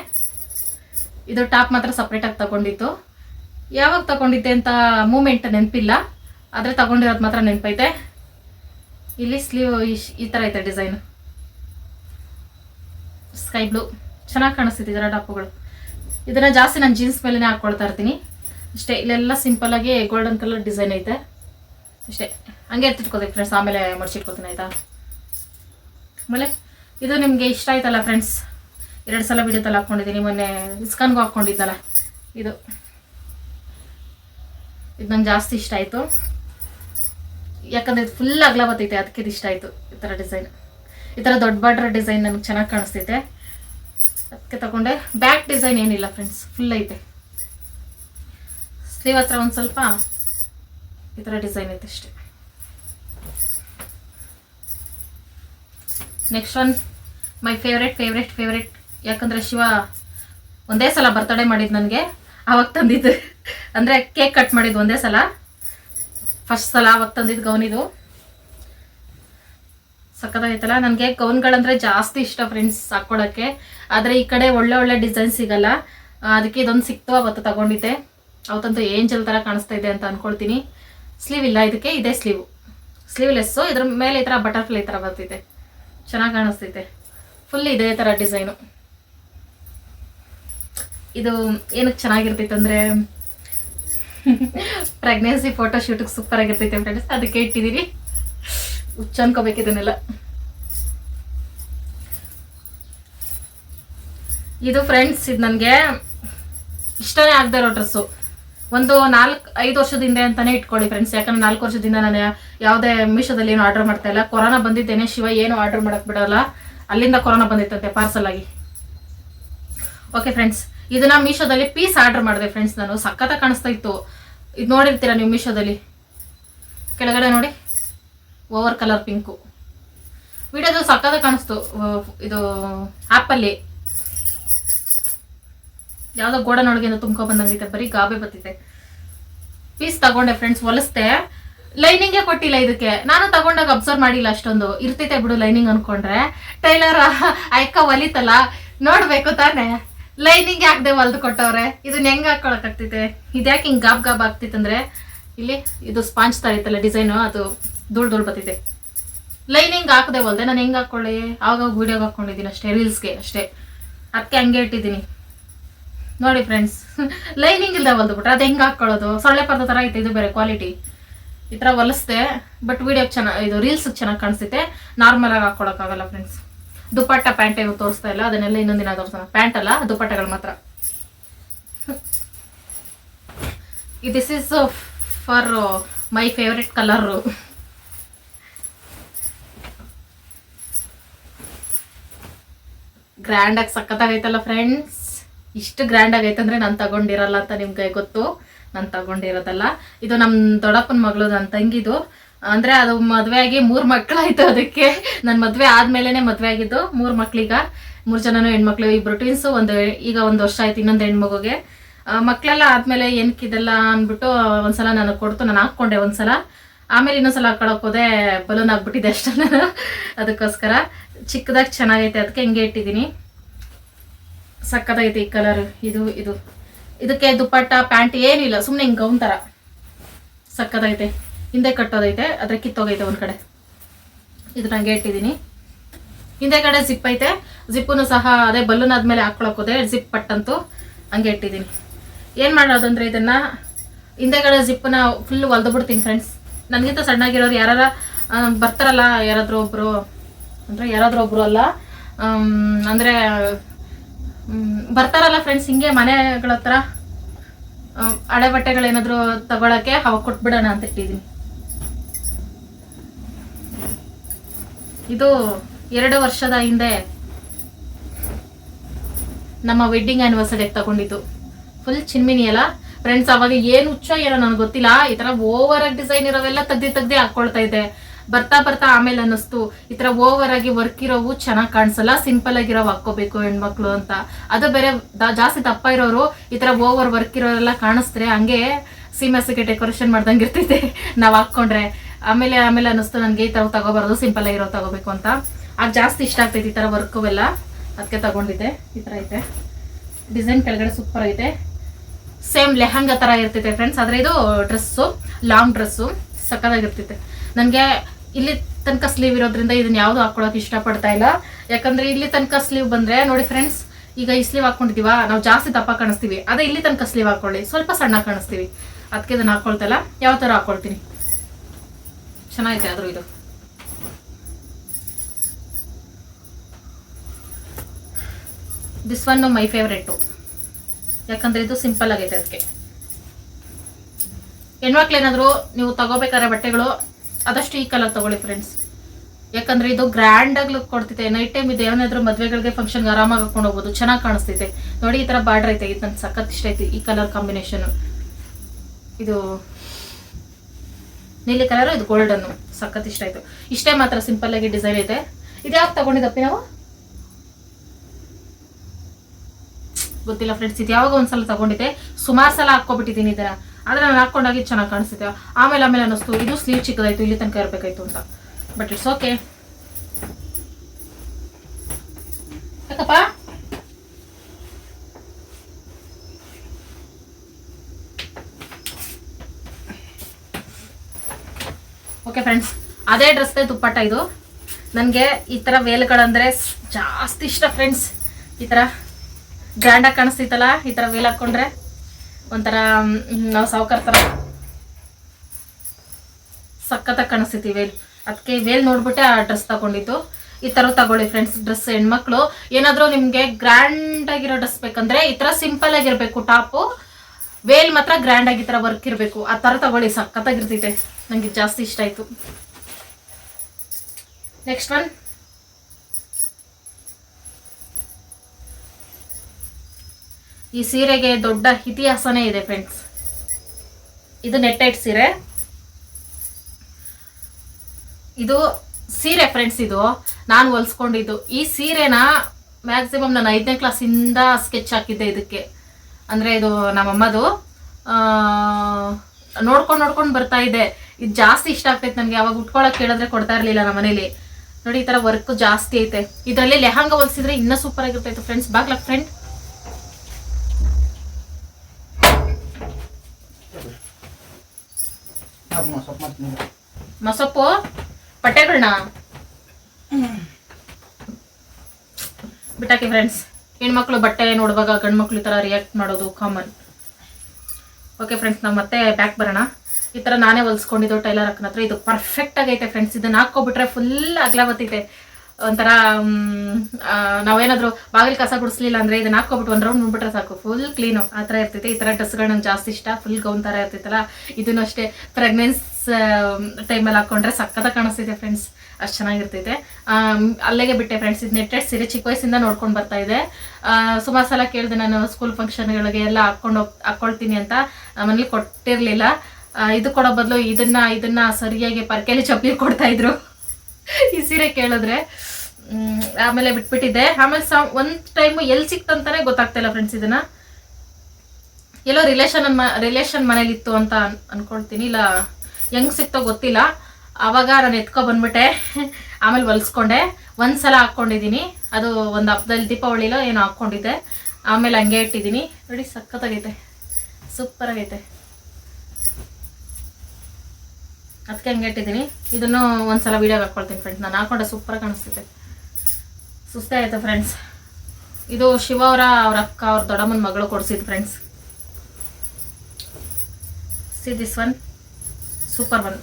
ಇದು ಟಾಪ್ ಮಾತ್ರ ಸಪ್ರೇಟಾಗಿ ತಗೊಂಡಿತ್ತು ಯಾವಾಗ ತಗೊಂಡಿದ್ದೆ ಅಂತ ಮೂಮೆಂಟ್ ನೆನಪಿಲ್ಲ. ಆದರೆ ತಗೊಂಡಿರೋದು ಮಾತ್ರ ನೆನಪೈತೆ. ಇಲ್ಲಿ ಸ್ಲೀವ್ ಈ ಥರ ಐತೆ ಡಿಸೈನ್ ಸ್ಕೈ ಬ್ಲೂ ಚೆನ್ನಾಗಿ ಕಾಣಿಸ್ತಿದೆ ಇದರ ಟಾಪುಗಳು ಇದನ್ನ ಜಾಸ್ತಿ ನಾನು ಜೀನ್ಸ್ ಮೇಲೇ ಹಾಕ್ಕೊಳ್ತಾ ಇರ್ತೀನಿ. ಅಷ್ಟೇ ಇಲ್ಲೆಲ್ಲ ಸಿಂಪಲ್ ಆಗಿ ಗೋಲ್ಡನ್ ಕಲರ್ ಡಿಸೈನ್ ಐತೆ. ಅಷ್ಟೇ ಹಂಗೆ ಎತ್ತಿಟ್ಕೋತೀನಿ ಫ್ರೆಂಡ್ಸ್ ಆಮೇಲೆ ಮಡ್ಚಿಟ್ಕೋತೀನಿ, ಆಯಿತಾ? ಆಮೇಲೆ ಇದು ನಿಮಗೆ ಇಷ್ಟ ಆಯ್ತಲ್ಲ ಫ್ರೆಂಡ್ಸ್ ಎರಡು ಸಲ ವಿಡಿಯೋದಲ್ಲಿ ಹಾಕ್ಕೊಂಡಿದ್ದೀನಿ ಮೊನ್ನೆ ಇಸ್ಕಾನ್ಗೂ ಹಾಕ್ಕೊಂಡಿದ್ದಲ್ಲ ಇದು. ಇದು ನಂಗೆ ಜಾಸ್ತಿ ಇಷ್ಟ ಆಯಿತು. ಯಾಕಂದರೆ ಫುಲ್ ಅಗಲ ಬರ್ತೈತೆ ಅದಕ್ಕೆ ಇಷ್ಟ ಆಯಿತು ಈ ಥರ ಡಿಸೈನ್ ಈ ಥರ ದೊಡ್ಡ ಬಾರ್ಡ್ರ್ ಡಿಸೈನ್ ನನಗೆ ಚೆನ್ನಾಗಿ ಕಾಣಿಸ್ತೈತೆ. ಅದಕ್ಕೆ ತಗೊಂಡೆ. ಬ್ಯಾಕ್ ಡಿಸೈನ್ ಏನಿಲ್ಲ ಫ್ರೆಂಡ್ಸ್ ಫುಲ್ ಐತೆ. ಸ್ಲೀವ್ ಹತ್ರ ಒಂದು ಸ್ವಲ್ಪ ಈ ಥರ ಡಿಸೈನ್ ಐತೆ ಅಷ್ಟೇ. Next one my favourite favourite favourite ಯಾಕಂದರೆ ಶಿವ ಒಂದೇ ಸಲ ಬರ್ತಡೇ ಮಾಡಿದ್ದು ನನಗೆ. ಆವಾಗ ತಂದಿದ್ದು. ಅಂದರೆ ಕೇಕ್ ಕಟ್ ಮಾಡಿದ್ದು ಒಂದೇ ಸಲ. ಫಸ್ಟ್ ಸಲ ಅವಾಗ ತಂದಿದ್ದು ಗೌನಿದು ಸಕ್ಕತ್ತಾಗೈತಲ್ಲ ನನಗೆ ಗೌನ್ಗಳಂದರೆ ಜಾಸ್ತಿ ಇಷ್ಟ ಫ್ರೆಂಡ್ಸ್ ಹಾಕ್ಕೊಳಕ್ಕೆ ಆದರೆ ಈ ಕಡೆ ಒಳ್ಳೆ ಒಳ್ಳೆ ಡಿಸೈನ್ ಸಿಗಲ್ಲ. ಅದಕ್ಕೆ ಇದೊಂದು ಸಿಕ್ತು ಅವತ್ತು ತಗೊಂಡಿದ್ದೆ. ಅವತ್ತಂತೂ ಏಂಜಲ್ ಥರ ಕಾಣಿಸ್ತಾ ಇದೆ ಅಂತ ಅಂದ್ಕೊಳ್ತೀನಿ ಸ್ಲೀವ್ ಇಲ್ಲ, ಇದಕ್ಕೆ ಇದೇ ಸ್ಲೀವ್ ಸ್ಲೀವ್ಲೆಸ್ಸು ಇದ್ರ ಮೇಲೆ ಈ ಥರ ಬಟರ್ಫ್ಲೈ ಥರ ಬರ್ತಿದೆ. ಚೆನ್ನಾಗಿ ಕಾಣಿಸ್ತೈತೆ ಫುಲ್ ಇದೇ ಥರ ಡಿಸೈನು ಇದು ಏನಕ್ಕೆ ಚೆನ್ನಾಗಿರ್ತೈತೆ ಅಂದರೆ ಪ್ರೆಗ್ನೆನ್ಸಿ ಫೋಟೋ ಶೂಟಿಗೆ ಸೂಪರ್ ಆಗಿರ್ತೈತೆ ಫ್ರೆಂಡ್ಸ್ ಅದಕ್ಕೆ ಇಟ್ಟಿದ್ದೀರಿ ಹುಚ್ಚ ಅನ್ಕೋಬೇಕು ಇದನ್ನೆಲ್ಲ. ಇದು ಫ್ರೆಂಡ್ಸ್ ಇದು ನನಗೆ ಇಷ್ಟನೇ ಆಗದೆ ಇರೋ ಡ್ರೆಸ್ಸು ಒಂದು ನಾಲ್ಕು, ಐದು ವರ್ಷದಿಂದ ಅಂತಲೇ ಇಟ್ಕೊಳ್ಳಿ ಫ್ರೆಂಡ್ಸ್ ಯಾಕಂದ್ರೆ ನಾಲ್ಕು ವರ್ಷದಿಂದ ನಾನು ಯಾವುದೇ ಮೀಶೋದಲ್ಲಿ ಏನು ಆರ್ಡರ್ ಮಾಡ್ತಾ ಇಲ್ಲ. ಕೊರೋನಾ ಬಂದಿದ್ದೇನೆ. ಶಿವ ಏನು ಆರ್ಡರ್ ಮಾಡಕ್ ಬಿಡೋಲ್ಲ. ಅಲ್ಲಿಂದ ಕೊರೋನಾ ಬಂದಿತ್ತಂತೆ ಪಾರ್ಸಲ್ ಆಗಿ. ಓಕೆ ಫ್ರೆಂಡ್ಸ್ ಇದನ್ನ ಮೀಶೋದಲ್ಲಿ ಪೀಸ್ ಆರ್ಡರ್ ಮಾಡಿದೆ ಫ್ರೆಂಡ್ಸ್ ನಾನು. ಸಖತ್ತ ಕಾಣಿಸ್ತಾ ಇತ್ತು. ಇದು ನೋಡಿರ್ತೀರಾ ನೀವು ಮೀಶೋದಲ್ಲಿ? ಕೆಳಗಡೆ ನೋಡಿ. ಓವರ್ ಕಲರ್ ಪಿಂಕು ವಿಡಿಯೋದು ಸಕ್ಕತ್ತ ಕಾಣಿಸ್ತು. ಇದು ಆ್ಯಪಲ್ಲಿ ಯಾವುದೋ ಗೋಡನೊಳಗಿಂದ ತುಂಬ್ಕೊ ಬಂದಂಗೈತೆ. ಬರೀ ಗಾಬೆ ಬತ್ತಿದೆ. ಪೀಸ್ ತಗೊಂಡೆ ಫ್ರೆಂಡ್ಸ್ ಹೊಲಿಸ್ದೆ. ಲೈನಿಂಗೇ ಕೊಟ್ಟಿಲ್ಲ ಇದಕ್ಕೆ. ನಾನು ತಗೊಂಡಾಗ ಅಬ್ಸರ್ವ್ ಮಾಡಿಲ್ಲ ಅಷ್ಟೊಂದು. ಇರ್ತೈತೆ ಬಿಡು ಲೈನಿಂಗ್ ಅನ್ಕೊಂಡ್ರೆ. ಟೈಲರ್ ಅಯ್ಯಕ್ಕ ಹೊಲಿತಲ್ಲ. ನೋಡ್ಬೇಕು ತಾನೇ. ಲೈನಿಂಗ್ ಹಾಕ್ದೆ ಹೊಲ್ದು ಕೊಟ್ಟವ್ರೆ? ಇದನ್ನ ಹೆಂಗ್ ಹಾಕೊಳಕ್ ಆಗ್ತೈತೆ ಇದ್ಯಾಕೆ ಹಿಂಗ್ ಗಾಬ್ ಗಾಬ್ ಆಗ್ತಿತ್ತಂದ್ರೆ, ಇಲ್ಲಿ ಇದು ಸ್ಪಾಂಜ್ ತರ ಇತ್ತಲ್ಲ ಡಿಸೈನು ಅದು ಧೂಳ್ ಧೂಳ್ ಬತ್ತಿದೆ. ಲೈನಿಂಗ್ ಹಾಕದೆ ಹೊಲ್ದೆ, ನಾನು ಹೆಂಗ್ ಹಾಕೊಳ್ಳಿ ಆವಾಗ ವೀಡಿಯೋಗೆ ಹಾಕೊಂಡಿದ್ದೀನಿ ಅಷ್ಟೇ, ರೀಲ್ಸ್ಗೆ ಅಷ್ಟೇ. ಅದಕ್ಕೆ ಹಂಗೆ ಇಟ್ಟಿದ್ದೀನಿ ನೋಡಿ ಫ್ರೆಂಡ್ಸ್ ಲೈನಿಂಗ್ ಇಲ್ಲದೆ ಹೊಲ್ದು ಅದು ಹೆಂಗೆ ಹಾಕೊಳ್ಳೋದು ಸೊಳ್ಳೆ ಪರ್ದ ಥರ ಐತೆ ಇದು ಬೇರೆ ಕ್ವಾಲಿಟಿ ಈ ಥರ ಹೊಲಿಸ್ದೆ ಬಟ್ ವೀಡಿಯೋಗೆ ಚೆನ್ನಾಗಿ, ಇದು ರೀಲ್ಸ್ ಚೆನ್ನಾಗಿ ಕಾಣಿಸುತ್ತೆ ನಾರ್ಮಲಾಗಿ ಹಾಕ್ಕೊಳಕ್ಕಾಗಲ್ಲ ಫ್ರೆಂಡ್ಸ್ ದುಪ್ಪಟ್ಟ ಪ್ಯಾಂಟ್ ಏನು ತೋರಿಸ್ತಾ ಇಲ್ಲ, ಅದನ್ನೆಲ್ಲ ಇನ್ನೊಂದು ದಿನ ತೋರಿಸೋಣ ಪ್ಯಾಂಟ್ ಅಲ್ಲ ದುಪ್ಪಟ್ಟಗಳು ಮಾತ್ರ. This is for my favourite colour grand ಆಗಿ ಸಖತ್ತಾಗೈತಲ್ಲ ಫ್ರೆಂಡ್ಸ್ ಇಷ್ಟು ಗ್ರ್ಯಾಂಡ್ ಆಗೈತೆ ಅಂದ್ರೆ ನಾನು ತಗೊಂಡಿರಲ್ಲ ಅಂತ ನಿಮ್ಗೆ ಗೊತ್ತು. ನಾನು ತಗೊಂಡಿರೋದಲ್ಲ. ಇದು ನಮ್ಮ ದೊಡ್ಡಪ್ಪನ ಮಗಳು ನನ್ನ ತಂಗಿದು ಅಂದ್ರೆ ಅದು ಮದ್ವೆ ಆಗಿ ಮೂರ್ ಮಕ್ಕಳಾಯ್ತು ಅದಕ್ಕೆ. ನನ್ ಮದುವೆ ಆದ್ಮೇಲೆನೆ ಮದುವೆ ಆಗಿದ್ದು ಮೂರು ಮಕ್ಳೀಗ. ಮೂರು ಜನನು ಹೆಣ್ಮಕ್ಳು, ಇಬ್ರು ಟ್ವಿನ್ಸ್ ಒಂದು ಈಗ ಒಂದು ವರ್ಷ ಆಯ್ತು ಇನ್ನೊಂದು ಹೆಣ್ಮಗುಗೆ. ಮಕ್ಳೆಲ್ಲ ಆದ್ಮೇಲೆ ಏನಕ್ಕಿದೆಲ್ಲ ಅಂದ್ಬಿಟ್ಟು ಒಂದ್ಸಲ ನಾನು ಕೊಡ್ತು, ನಾನು ಹಾಕೊಂಡೆ ಒಂದ್ಸಲ. ಆಮೇಲೆ ಇನ್ನೊಂದ್ಸಲ ಹಾಕೊಳಕ್ ಹೋದೆ ಬಲೂನ್ ಆಗ್ಬಿಟ್ಟಿದೆ ಅಷ್ಟೇ ನಾನು. ಅದಕ್ಕೋಸ್ಕರ. ಚಿಕ್ಕದಾಗಿ ಚೆನ್ನಾಗೈತೆ, ಅದಕ್ಕೆ ಹಿಂಗೆ ಇಟ್ಟಿದ್ದೀನಿ. ಸಕ್ಕತ್ತಾಗೈತೆ ಈ ಕಲರ್ ಇದು ಇದು. ಇದಕ್ಕೆ ದುಪ್ಪಟ್ಟ, ಪ್ಯಾಂಟ್ ಏನಿಲ್ಲ ಸುಮ್ಮನೆ ಹಿಂಗೆ ಗೌನ್ ಥರ ಸಕ್ಕತ್ತಾಗೈತೆ. ಹಿಂದೆ ಕಟ್ಟೋದೈತೆ, ಅದ್ರ ಕಿತ್ತೋಗೈತೆ ಒಂದು ಕಡೆ. ಇದು ನಂಗೆ ಇಟ್ಟಿದ್ದೀನಿ ಹಿಂದೆ ಕಡೆ ಜಿಪ್ ಐತೆ. ಜಿಪ್ಪುನು ಸಹ ಅದೇ ಬಲೂನ್ ಆದ್ಮೇಲೆ ಹಾಕೊಳಕೋದೆ ಜಿಪ್ ಪಟ್ಟಂತೂ ಹಂಗೆ ಇಟ್ಟಿದ್ದೀನಿ ಏನು ಮಾಡೋದಂದ್ರೆ ಇದನ್ನ ಹಿಂದೆಗಡೆ ಜಿಪ್ಪನ್ನ ಫುಲ್ ಹೊಲ್ದು ಬಿಡ್ತೀನಿ ಫ್ರೆಂಡ್ಸ್ ನನಗಿಂತ ಸಣ್ಣಾಗಿರೋರು ಯಾರ ಬರ್ತಾರಲ್ಲ, ಯಾರಾದ್ರೂ ಒಬ್ರು, ಅಂದ್ರೆ ಯಾರಾದ್ರೂ ಒಬ್ರು ಅಲ್ಲ ಅಂದ್ರೆ ಬರ್ತಾರಲ್ಲ ಫ್ರೆಂಡ್ಸ್ ಹಿಂಗೆ ಮನೆಗಳ ಹತ್ರ ಹಳೆ ಬಟ್ಟೆಗಳೇನಾದ್ರು ತಗೊಳಕ್ಕೆ, ಅವಾಗ ಕೊಟ್ಬಿಡೋಣ ಅಂತ ಇಟ್ಟಿದ್ದೀನಿ ಇದು ಎರಡು ವರ್ಷದ ಹಿಂದೆ ನಮ್ಮ ವೆಡ್ಡಿಂಗ್ ಆನಿವರ್ಸರಿ ತಗೊಂಡಿದ್ದು. ಫುಲ್ ಚಿನ್ಮಿನಿ ಅಲ್ಲ? ಫ್ರೆಂಡ್ಸ್ ಅವಾಗ ಏನು ಹುಚ್ಚ ಏನೋ ನನಗೆ ಗೊತ್ತಿಲ್ಲ. ಈ ತರ ಓವರ್ ಆಗಿ ಡಿಸೈನ್ ಇರೋವೆಲ್ಲ ತಗ್ದಿ ತಗ್ದಿ ಹಾಕೊಳ್ತಾ ಇದ್ದೆ. ಬರ್ತಾ ಬರ್ತಾ ಆಮೇಲೆ ಅನ್ನಿಸ್ತು. ಈ ತರ ಓವರ್ ಆಗಿ ವರ್ಕ್ ಇರೋವು ಚೆನ್ನಾಗಿ ಕಾಣಿಸಲ್ಲ. ಸಿಂಪಲ್ ಆಗಿರೋ ಹಾಕೋಬೇಕು ಹೆಣ್ಮಕ್ಳು ಅಂತ. ಅದು ಬೇರೆ ಜಾಸ್ತಿ ದಪ್ಪ ಇರೋರು ಈ ತರ ಓವರ್ ವರ್ಕ್ ಇರೋರೆಲ್ಲ ಕಾಣಿಸ್ತಾರೆ ಹಂಗೆ ಸೀಮೆಸಿಗೆ ಡೆಕೋರೇಷನ್ ಮಾಡ್ದಂಗೆ ಇರ್ತೈತೆ ನಾವ್ ಹಾಕೊಂಡ್ರೆ ಆಮೇಲೆ ಆಮೇಲೆ ಅನಿಸ್ತು ನನಗೆ ಈ ತರ ತಗೋಬಾರ್ದು ಸಿಂಪಲ್ ಆಗಿರೋ ತಗೋಬೇಕು ಅಂತ. ಆಗ ಜಾಸ್ತಿ ಇಷ್ಟ ಆಗ್ತೈತೆ ಈ ತರ ವರ್ಕ್ ಎಲ್ಲ ಅದಕ್ಕೆ ತಗೊಂಡಿದ್ದೆ, ಈ ತರ ಐತೆ. ಡಿಸೈನ್ ಕೆಳಗಡೆ ಸೂಪರ್ ಐತೆ. ಸೇಮ್ ಲೆಹಂಗಾ ತರ ಇರ್ತೈತೆ ಫ್ರೆಂಡ್ಸ್ ಆದರೆ ಇದು ಡ್ರೆಸ್ಸು ಲಾಂಗ್ ಡ್ರೆಸ್ಸು ಸಕ್ಕದಾಗಿರ್ತೈತೆ ನನಗೆ ಇಲ್ಲಿ ತನಕ ಸ್ಲೀವ್ ಇರೋದ್ರಿಂದ ಇದನ್ನ ಯಾವುದು ಹಾಕೊಳಕ್ ಇಷ್ಟಪಡ್ತಾ ಇಲ್ಲ. ಯಾಕಂದ್ರೆ ಇಲ್ಲಿ ತನಕ ಸ್ಲೀವ್ ಬಂದ್ರೆ, ನೋಡಿ ಫ್ರೆಂಡ್ಸ್ ಈಗ ಈ ಸ್ಲೀವ್ ಹಾಕೊಂಡಿದೀವ ನಾವು ಜಾಸ್ತಿ ದಪ್ಪ ಕಾಣಿಸ್ತೀವಿ. ಅದೇ ಇಲ್ಲಿ ತನಕ ಸ್ಲೀವ್ ಹಾಕೊಳ್ಳಿ, ಸ್ವಲ್ಪ ಸಣ್ಣ ಕಾಣಿಸ್ತೀವಿ. ಅದಕ್ಕೆ ಇದನ್ನ ಹಾಕೊಳ್ತಲ್ಲ ಯಾವ ತರ ಹಾಕೊಳ್ತೀನಿ? ಚೆನ್ನಾಗೈತೆ ಆದರೂ ಇದು. ದಿಸ್ ಒನ್ ಮೈ ಫೇವ್ರೇಟು ಯಾಕಂದ್ರೆ ಇದು ಸಿಂಪಲ್ ಆಗೈತೆ ಅದಕ್ಕೆ. ಹೆಣ್ಮಕ್ಳು ಏನಾದ್ರು ನೀವು ತಗೋಬೇಕಾದ್ರೆ ಬಟ್ಟೆಗಳು, ಆದಷ್ಟು ಈ ಕಲರ್ ತಗೊಳ್ಳಿ ಫ್ರೆಂಡ್ಸ್ ಯಾಕಂದ್ರೆ ಇದು ಗ್ರ್ಯಾಂಡ್ ಆಗಿ ಲುಕ್ ಕೊಡ್ತಿದೆ. ನೈಟ್ ಟೈಮ್ ಇದು ಏನಾದರೂ ಮದುವೆಗಳಿಗೆ ಫಂಕ್ಷನ್ಗೆ ಆರಾಮಾಗಿ ಹಾಕೊಂಡು ಹೋಗ್ಬೋದು. ಚೆನ್ನಾಗಿ ಕಾಣಿಸ್ತೈತೆ ನೋಡಿ ಈ ತರ ಬಾರ್ಡರ್ ಐತೆ. ಇದು ನನ್ನ ಸಖತ್ ಇಷ್ಟ ಐತಿ ಈ ಕಲರ್ ಕಾಂಬಿನೇಷನ್ ಇದು ನೀಲಿ ಕಲರ್, ಇದು ಗೋಲ್ಡನ್ ಸಖತ್ ಇಷ್ಟ ಆಯ್ತು. ಇಷ್ಟೇ ಮಾತ್ರ ಸಿಂಪಲ್ ಆಗಿ ಡಿಸೈನ್ ಇದೆ ಇದು ಯಾಕೆ ತಗೊಂಡಿದ್ದಪ್ಪಿ ನಾವು? ಗೊತ್ತಿಲ್ಲ ಫ್ರೆಂಡ್ಸ್ ಇದು ಯಾವಾಗ ಒಂದ್ಸಲ ತಗೊಂಡಿದ್ದೆ. ಸುಮಾರು ಸಲ ಹಾಕ್ಕೊಬಿಟ್ಟಿದ್ದೀನಿ ಇದನ್ನ. ಆದ್ರೆ ನಾನು ಹಾಕೊಂಡಾಗಿ ಚೆನ್ನಾಗಿ ಕಾಣಿಸ್ತಿದ್ದೆ ಆಮೇಲೆ ಆಮೇಲೆ ಅನ್ನಿಸ್ತು. ಇದು ಸ್ಲೀವ್ ಚಿಕ್ಕದಾಯ್ತು, ಇಲ್ಲಿ ತನಕ ಇರಬೇಕಾಯ್ತು ಅಂತ. ಬಟ್ ಇಟ್ಸ್ ಓಕೆ ಯಾಕಪ್ಪ ಓಕೆ ಫ್ರೆಂಡ್ಸ್ ಅದೇ ಡ್ರೆಸ್ದೇ ದುಪ್ಪಟ್ಟ ಇದು. ನನಗೆ ಈ ಥರ ವೇಲ್ಗಳಂದ್ರೆ ಜಾಸ್ತಿ ಇಷ್ಟ ಫ್ರೆಂಡ್ಸ್ ಈ ಥರ ಗ್ರ್ಯಾಂಡಾಗಿ ಕಾಣಿಸ್ತೈತಲ್ಲ ಈ ಥರ ವೇಲ್ ಹಾಕ್ಕೊಂಡ್ರೆ ಒಂಥರ ನಾವು ಸಾವುಕಾರ ಥರ ಸಖತ್ತಾಗಿ ಕಾಣಿಸ್ತೈತಿ ವೇಲ್. ಅದಕ್ಕೆ ವೇಲ್ ನೋಡ್ಬಿಟ್ಟೆ ಆ ಡ್ರೆಸ್ ತಗೊಂಡಿದ್ದು. ಈ ಥರ ತಗೊಳ್ಳಿ ಫ್ರೆಂಡ್ಸ್ ಡ್ರೆಸ್ ಹೆಣ್ಮಕ್ಳು. ಏನಾದರೂ ನಿಮಗೆ ಗ್ರ್ಯಾಂಡ್ ಆಗಿರೋ ಡ್ರೆಸ್ ಬೇಕಂದ್ರೆ ಈ ಥರ ಸಿಂಪಲ್ ಆಗಿರಬೇಕು ಟಾಪು ವೇಲ್ ಮಾತ್ರ ಗ್ರ್ಯಾಂಡ್ ಆಗಿ ಈ ಥರ ವರ್ಕ್ ಇರಬೇಕು. ಆ ಥರ ತಗೊಳ್ಳಿ ಸಖತ್ತಾಗಿರ್ತೈತೆ ನನಗೆ ಜಾಸ್ತಿ ಇಷ್ಟ ಆಯಿತು. ನೆಕ್ಸ್ಟ್ ಒನ್ ಈ ಸೀರೆಗೆ ದೊಡ್ಡ ಇತಿಹಾಸನೇ ಇದೆ ಫ್ರೆಂಡ್ಸ್ ಇದು ನೆಟ್ಟೈಟ್ ಸೀರೆ. ಇದು ಸೀರೆ ಫ್ರೆಂಡ್ಸ್ ಇದು. ನಾನು ಹೊಲ್ಸ್ಕೊಂಡಿದ್ದು. ಈ ಸೀರೆನ ಮ್ಯಾಕ್ಸಿಮಮ್ ನಾನು ಐದನೇ ಕ್ಲಾಸಿಂದ ಸ್ಕೆಚ್ ಹಾಕಿದ್ದೆ ಇದಕ್ಕೆ. ಅಂದರೆ ಇದು ನಮ್ಮಮ್ಮದು. ನೋಡ್ಕೊಂಡು ನೋಡ್ಕೊಂಡು ಬರ್ತಾ ಇದೆ. ಇದು ಜಾಸ್ತಿ ಇಷ್ಟ ಆಗ್ತೈತೆ ನನಗೆ. ಅವಾಗ ಉಟ್ಕೊಳಕ್ ಕೇಳಿದ್ರೆ ಕೊಡ್ತಾ ಇರಲಿಲ್ಲ ನಮ್ಮ ಮನೇಲಿ. ನೋಡಿ, ಈ ಥರ ವರ್ಕ್ ಜಾಸ್ತಿ ಐತೆ. ಇದರಲ್ಲಿ ಲೆಹಂಗ ಹೊಲ್ಸಿದ್ರೆ ಇನ್ನೂ ಸೂಪರ್ ಆಗಿರ್ತೈತೆ ಫ್ರೆಂಡ್ಸ್ ಬಾಗ್ಲಕ್ ಫ್ರೆಂಡ್ ಮಸೊಪ್ಪು ಬಟ್ಟೆಗಳನ್ನ ಬಿಟ್ಟಾಕಿ ಫ್ರೆಂಡ್ಸ್ ಹೆಣ್ಮಕ್ಳು ಬಟ್ಟೆ ನೋಡುವಾಗ ಗಂಡ್ಮಕ್ಳು ಈ ಥರ ರಿಯಾಕ್ಟ್ ಮಾಡೋದು ಕಾಮನ್ ಓಕೆ ಫ್ರೆಂಡ್ಸ್ ನಾವು ಮತ್ತೆ ಬ್ಯಾಕ್ ಬರೋಣ. ಈ ಥರ ನಾನೇ ಹೊಲ್ಸ್ಕೊಂಡಿದ್ದು ಟೈಲರ್ ಅಕ್ಕನ ಹತ್ರ. ಇದು ಪರ್ಫೆಕ್ಟ್ ಆಗೈತೆ ಫ್ರೆಂಡ್ಸ್ ಇದನ್ನ ಹಾಕ್ಕೊಬಿಟ್ರೆ ಫುಲ್ ಅಗ್ಲ ಬತ್ತೈತೆ ಒಂಥರ ನಾವೇನಾದರೂ ಬಾಗಿಲು ಕಸ ಗುಡಿಸ್ಲಿಲ್ಲ ಅಂದ್ರೆ ಇದನ್ನ ಹಾಕ್ಕೊಬಿಟ್ಟು ಒಂದು ರೌಂಡ್ ನೋಡ್ಬಿಟ್ರೆ ಸಾಕು. ಫುಲ್ ಕ್ಲೀನು ಆ ಥರ ಇರ್ತೈತೆ. ಈ ಥರ ಡ್ರೆಸ್ಗಳು ನಂಗೆ ಜಾಸ್ತಿ ಇಷ್ಟ. ಫುಲ್ ಗೌನ್ ಥರ ಇರ್ತೈತಲ್ಲ. ಇದನ್ನು ಅಷ್ಟೇ ಪ್ರೆಗ್ನೆನ್ಸ್ ಟೈಮಲ್ಲಿ ಹಾಕೊಂಡ್ರೆ ಸಕ್ಕತ್ತಾಗಿ ಕಾಣಿಸ್ತೈತೆ ಫ್ರೆಂಡ್ಸ್ ಅಷ್ಟು ಚೆನ್ನಾಗಿರ್ತೈತೆ. ಅಲ್ಲಿಗೆ ಬಿಟ್ಟೆ ಫ್ರೆಂಡ್ಸ್ ಇದು ನೆಟ್ಟೆಡ್ ಸೀರೆ ಚಿಕ್ಕ ವಯಸ್ಸಿಂದ ನೋಡ್ಕೊಂಡು ಬರ್ತಾ ಇದೆ. ಸುಮಾರು ಸಲ ಕೇಳಿದೆ ನಾನು ಸ್ಕೂಲ್ ಫಂಕ್ಷನ್ಗಳಿಗೆ ಎಲ್ಲ ಹಾಕೊಂಡು ಹಾಕ್ಕೊಳ್ತೀನಿ ಹಾಕೊಳ್ತೀನಿ ಅಂತ. ಮನೇಲಿ ಕೊಟ್ಟಿರಲಿಲ್ಲ. ಇದು ಕೊಡೋ ಬದಲು ಇದನ್ನ ಇದನ್ನ ಸರಿಯಾಗಿ ಪರ್ಕೆಲಿ ಚಪ್ಪಲಿ ಕೊಡ್ತಾ ಇದ್ರು. ಈ ಸೀರೆ ಕೇಳಿದ್ರೆ ಆಮೇಲೆ ಬಿಟ್ಬಿಟ್ಟಿದ್ದೆ. ಆಮೇಲೆ ಸಾ, ಒಂದು ಟೈಮು ಎಲ್ಲಿ ಸಿಕ್ತಂತಾನೆ ಗೊತ್ತಾಗ್ತಾ ಇಲ್ಲ ಫ್ರೆಂಡ್ಸ್ ಇದನ್ನ. ಎಲ್ಲೋ ರಿಲೇಷನ್ ರಿಲೇಷನ್ ಮನೇಲಿ ಇತ್ತು ಅಂತ ಅನ್- ಅನ್ಕೊಳ್ತೀನಿ. ಇಲ್ಲ, ಹೆಂಗ್ ಸಿಕ್ತೋ ಗೊತ್ತಿಲ್ಲ. ಅವಾಗ ನಾನು ಎತ್ಕೊ ಬಂದ್ಬಿಟ್ಟೆ. ಆಮೇಲೆ ಹೊಲ್ಸ್ಕೊಂಡೆ. ಒಂದ್ಸಲ ಹಾಕ್ಕೊಂಡಿದ್ದೀನಿ ಅದು ಒಂದು ಹಬ್ಬದಲ್ಲಿ ದೀಪಾವಳಿಲೋ ಏನೋ ಹಾಕ್ಕೊಂಡಿದ್ದೆ. ಆಮೇಲೆ ಹಂಗೆ ಇಟ್ಟಿದ್ದೀನಿ ನೋಡಿ ಸಖತ್ತಾಗೈತೆ. ಸೂಪರ್ ಆಗೈತೆ ಅದಕ್ಕೆ ಹಂಗೆ ಇಟ್ಟಿದ್ದೀನಿ. ಇದನ್ನು ಒಂದ್ಸಲ ವೀಡಿಯೋಗೆ ಹಾಕ್ಕೊಳ್ತೀನಿ ಫ್ರೆಂಡ್ಸ್ ನಾನು ಹಾಕೊಂಡೆ ಸೂಪರ್ ಕಾಣಿಸ್ತೈತೆ ಸುಸ್ತೇ ಆಯಿತು ಫ್ರೆಂಡ್ಸ್ ಇದು ಶಿವ ಅವರ, ಅವ್ರ ಅಕ್ಕ, ಅವ್ರ ದೊಡ್ಡಮ್ಮನ ಮಗಳು ಕೊಡಿಸಿದ್ದು friends see this one super one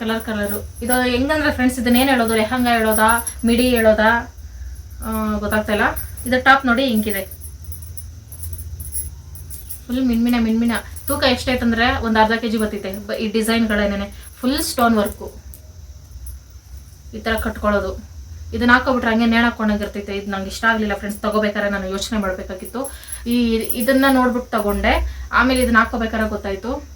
colour colour ಇದು ಹೆಂಗಂದ್ರೆ ಫ್ರೆಂಡ್ಸ್ ಇದನ್ನ ಏನು ಹೇಳೋದು? ಲೆಹಂಗ ಹೇಳೋದಾ? ಮಿಡಿ ಹೇಳೋದಾ? ಗೊತ್ತಾಗ್ತಾಯಿಲ್ಲ ಇದು ಟಾಪ್ ನೋಡಿ ಹಿಂಗಿದೆ. ಫುಲ್ ಮಿನ್ಮಿನ ಮಿನ್ಮಿನ. ತೂಕ ಎಷ್ಟೈತಂದ್ರೆ ಒಂದು ಅರ್ಧ ಕೆ ಜಿ ಬರ್ತೈತೆ ಈ ಡಿಸೈನ್ಗಳೇನೇ ಫುಲ್ ಸ್ಟೋನ್ ವರ್ಕು ಈ ಥರ ಕಟ್ಕೊಳ್ಳೋದು. ಇದನ್ನ ಹಾಕೋಬಿಟ್ರೆ ಹಂಗೆ ನೇಣ ಹಾಕೊಂಡಂಗಿರ್ತೈತೆ ಇದು ನಂಗೆ ಇಷ್ಟ ಆಗಲಿಲ್ಲ ಫ್ರೆಂಡ್ಸ್ ತಗೋಬೇಕಾದ್ರೆ ನಾನು ಯೋಚನೆ ಮಾಡಬೇಕಾಗಿತ್ತು. ಈ, ಇದನ್ನ ನೋಡ್ಬಿಟ್ಟು ತಗೊಂಡೆ. ಆಮೇಲೆ ಇದನ್ನ ಹಾಕೋಬೇಕಾದ್ರೆ ಗೊತ್ತಾಯ್ತು.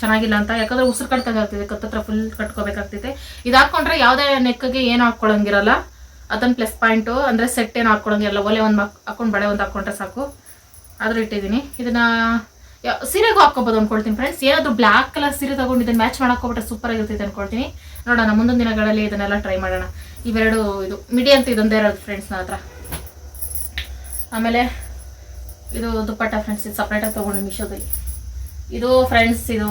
ಚೆನ್ನಾಗಿಲ್ಲ ಅಂತ. ಯಾಕಂದ್ರೆ ಉಸಿರು ಕಟ್ಬೇಕಾಗ್ತಿದೆ ಕತ್ತತ್ರ ಫುಲ್ ಕಟ್ಕೋಬೇಕಾಗ್ತೈತೆ. ಇದು ಹಾಕೊಂಡ್ರೆ ಯಾವುದೇ ನೆಕ್ಗೆ ಏನು ಹಾಕ್ಕೊಳಂಗಿರಲ್ಲ. ಅದನ್ನ ಪ್ಲಸ್ ಪಾಯಿಂಟು ಅಂದ್ರೆ ಸೆಟ್ ಏನು ಹಾಕ್ಕೊಳಂಗಿರಲ್ಲ. ಒಲೆ ಒಂದು ಹಾಕೊಂಡು ಬಳೆ ಒಂದು ಹಾಕೊಂಡ್ರೆ ಸಾಕು. ಆದ್ರೂ ಇಟ್ಟಿದ್ದೀನಿ. ಇದನ್ನ ಸೀರೆಗೂ ಹಾಕೋಬೋದು ಅನ್ಕೊಳ್ತೀನಿ ಫ್ರೆಂಡ್ಸ್ ಏನಾದ್ರು ಬ್ಲ್ಯಾಕ್ ಕಲರ್ ಸೀರೆ ತಗೊಂಡು ಇದನ್ನ ಮ್ಯಾಚ್ ಮಾಡಾಕೋಬಿಟ್ರೆ ಸೂಪರ್ ಆಗಿರ್ತೈತೆ ಅನ್ಕೊಳ್ತೀನಿ. ನೋಡೋಣ, ಮುಂದಿನ ದಿನಗಳಲ್ಲಿ ಇದನ್ನೆಲ್ಲ ಟ್ರೈ ಮಾಡೋಣ. ಇವೆರಡು ಇದು ಮಿಡಿ ಅಂತ ಇದೊಂದೇ ಇರೋದು ಫ್ರೆಂಡ್ಸ್ ನನ್ನ ಹತ್ರ. ಆಮೇಲೆ ಇದು ದುಪ್ಪಟ್ಟ ಫ್ರೆಂಡ್ಸ್ ಇದು ಸಪ್ರೇಟಾಗಿ ತೊಗೊಂಡು ಮಿಶೋದಲ್ಲಿ. ಇದು ಫ್ರೆಂಡ್ಸ್ ಇದು